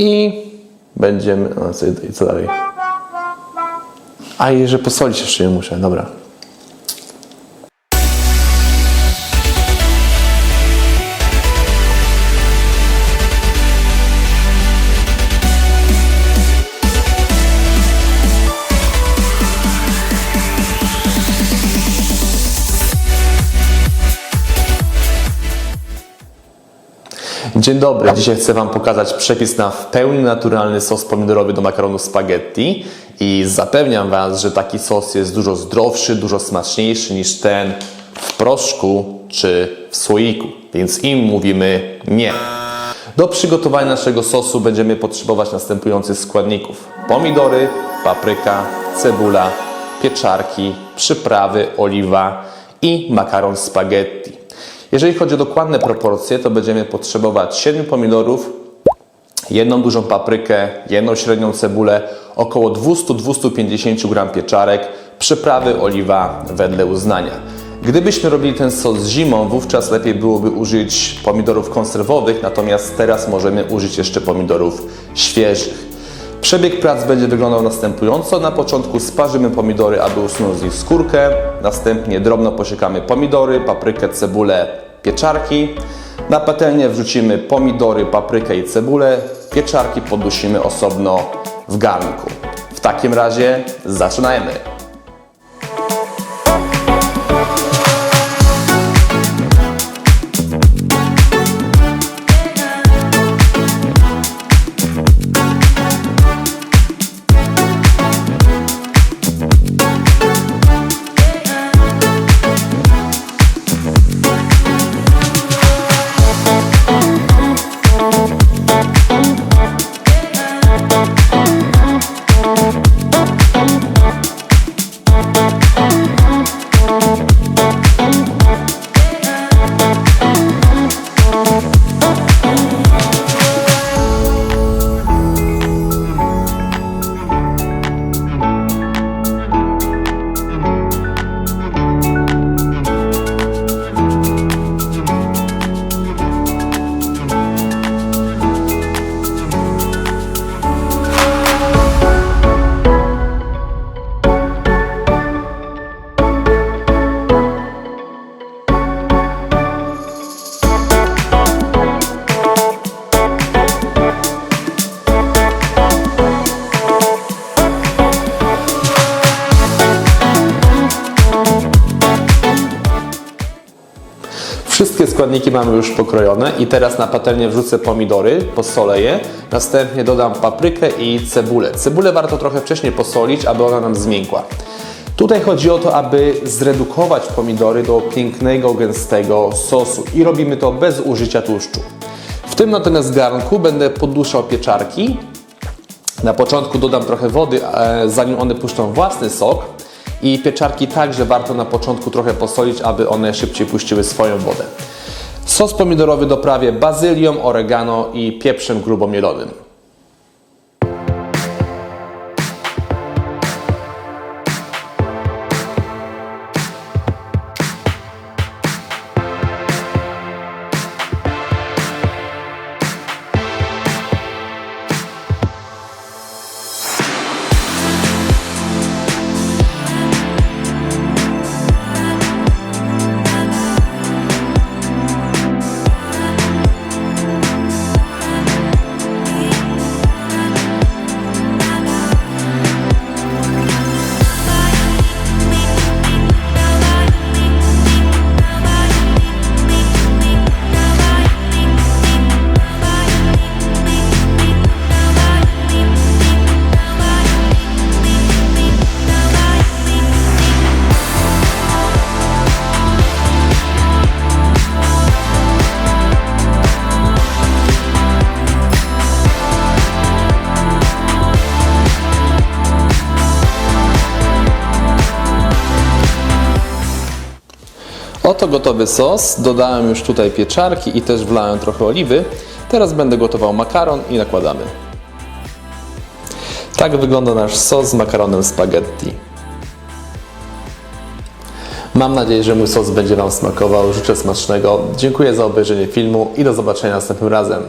i będziemy... O, co, co dalej? A i że posolić jeszcze nie muszę, dobra. Dzień dobry, dzisiaj chcę Wam pokazać przepis na w pełni naturalny sos pomidorowy do makaronu spaghetti i zapewniam Was, że taki sos jest dużo zdrowszy, dużo smaczniejszy niż ten w proszku czy w słoiku, więc im mówimy nie. Do przygotowania naszego sosu będziemy potrzebować następujących składników: pomidory, papryka, cebula, pieczarki, przyprawy, oliwa i makaron spaghetti. Jeżeli chodzi o dokładne proporcje, to będziemy potrzebować 7 pomidorów, jedną dużą paprykę, jedną średnią cebulę, około 200-250 gram pieczarek, przyprawy, oliwa wedle uznania. Gdybyśmy robili ten sos zimą, wówczas lepiej byłoby użyć pomidorów konserwowych, natomiast teraz możemy użyć jeszcze pomidorów świeżych. Przebieg prac będzie wyglądał następująco. Na początku sparzymy pomidory, aby usunąć z nich skórkę. Następnie drobno posiekamy pomidory, paprykę, cebulę, pieczarki. Na patelnię wrzucimy pomidory, paprykę i cebulę. Pieczarki podusimy osobno w garnku. W takim razie zaczynajmy. Wszystkie składniki mamy już pokrojone i teraz na patelnię wrzucę pomidory, posolę je, następnie dodam paprykę i cebulę. Cebulę warto trochę wcześniej posolić, aby ona nam zmiękła. Tutaj chodzi o to, aby zredukować pomidory do pięknego, gęstego sosu i robimy to bez użycia tłuszczu. W tym natomiast garnku będę podduszał pieczarki. Na początku dodam trochę wody, e, zanim one puszczą własny sok. I pieczarki także warto na początku trochę posolić, aby one szybciej puściły swoją wodę. Sos pomidorowy doprawię bazylią, oregano i pieprzem grubomielonym. Oto gotowy sos. Dodałem już tutaj pieczarki i też wlałem trochę oliwy. Teraz będę gotował makaron i nakładamy. Tak wygląda nasz sos z makaronem spaghetti. Mam nadzieję, że mój sos będzie Wam smakował. Życzę smacznego. Dziękuję za obejrzenie filmu i do zobaczenia następnym razem.